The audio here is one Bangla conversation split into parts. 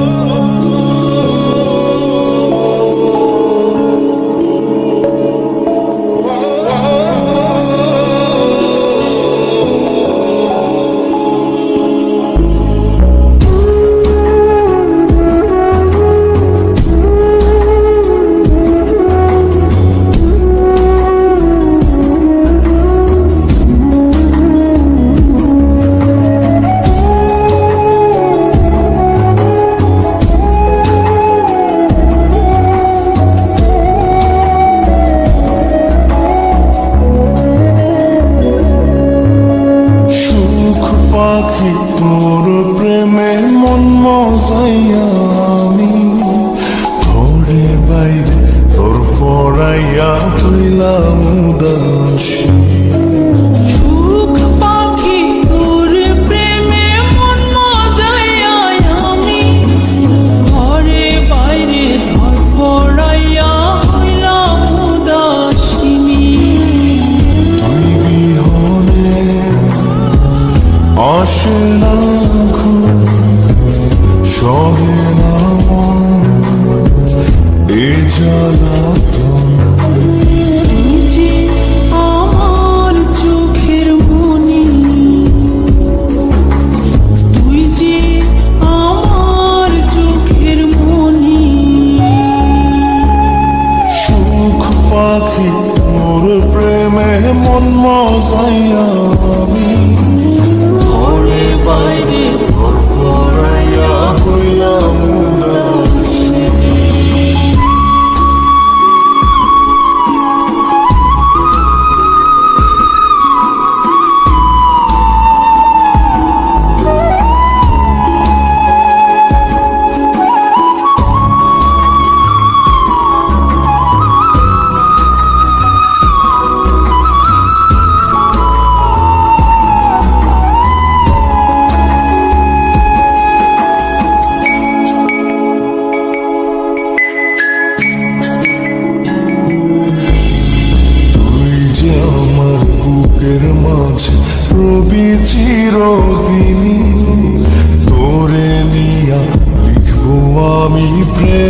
সুখ পাখি তোর প্রেমে মন মজাইয়া আমি। ঘরে বাইরে তোর ফরাইয়া হইলাম উদাসী আসে না ঘুম সহে না মন এ জ্বালাতন আমার চোখের মনি তুই যে আমার চোখের মনি। সুখ পাখি তোর প্রেমে মন মজাইয়া চিরদিনী তোরে নিয়া লিখব আমি প্রেমের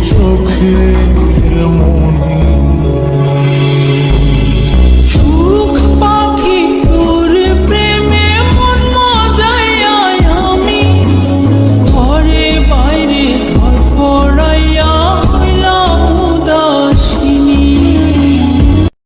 出。